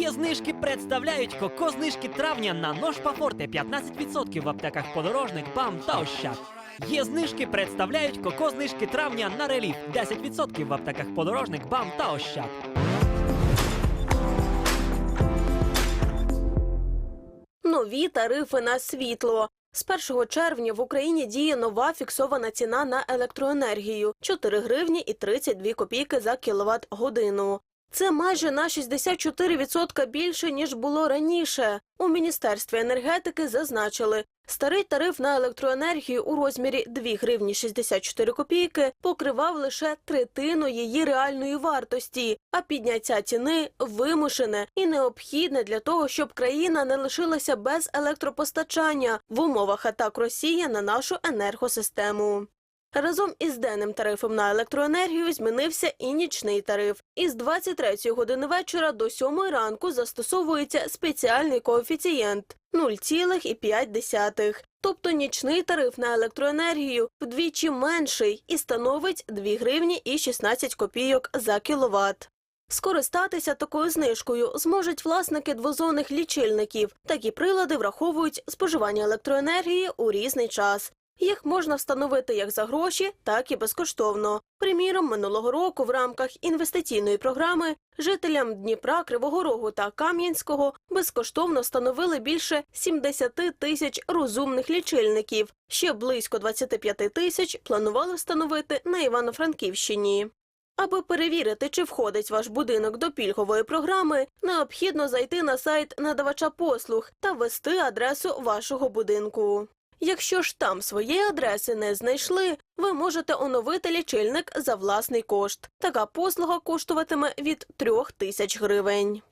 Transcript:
Є знижки представляють коко знижки травня на нож Пафорте 15% в аптеках подорожник, БАМ та Ощад. Є знижки представляють коко знижки травня на реліф 10% в аптеках подорожник, БАМ та Ощад. Нові тарифи на світло. З 1 червня в Україні діє нова фіксована ціна на електроенергію 4 гривні і 32 копійки за кіловат годину. Це майже на 64% більше ніж було раніше. У міністерстві енергетики зазначили, старий тариф на електроенергію у розмірі 2 гривні 64 копійки покривав лише третину її реальної вартості, а підняття ціни вимушене і необхідне для того, щоб країна не лишилася без електропостачання в умовах атак Росії на нашу енергосистему. Разом із денним тарифом на електроенергію змінився і нічний тариф. Із 23 години вечора до 7 ранку застосовується спеціальний коефіцієнт 0,5. Тобто нічний тариф на електроенергію вдвічі менший і становить 2 гривні і 16 копійок за кіловат. Скористатися такою знижкою зможуть власники двозонних лічильників. Такі прилади враховують споживання електроенергії у різний час. Їх можна встановити як за гроші, так і безкоштовно. Приміром, минулого року в рамках інвестиційної програми жителям Дніпра, Кривого Рогу та Кам'янського безкоштовно встановили більше 70 тисяч розумних лічильників. Ще близько 25 тисяч планували встановити на Івано-Франківщині. Аби перевірити, чи входить ваш будинок до пільгової програми, необхідно зайти на сайт надавача послуг та ввести адресу вашого будинку. Якщо ж там своєї адреси не знайшли, ви можете оновити лічильник за власний кошт. Така послуга коштуватиме від трьох тисяч гривень.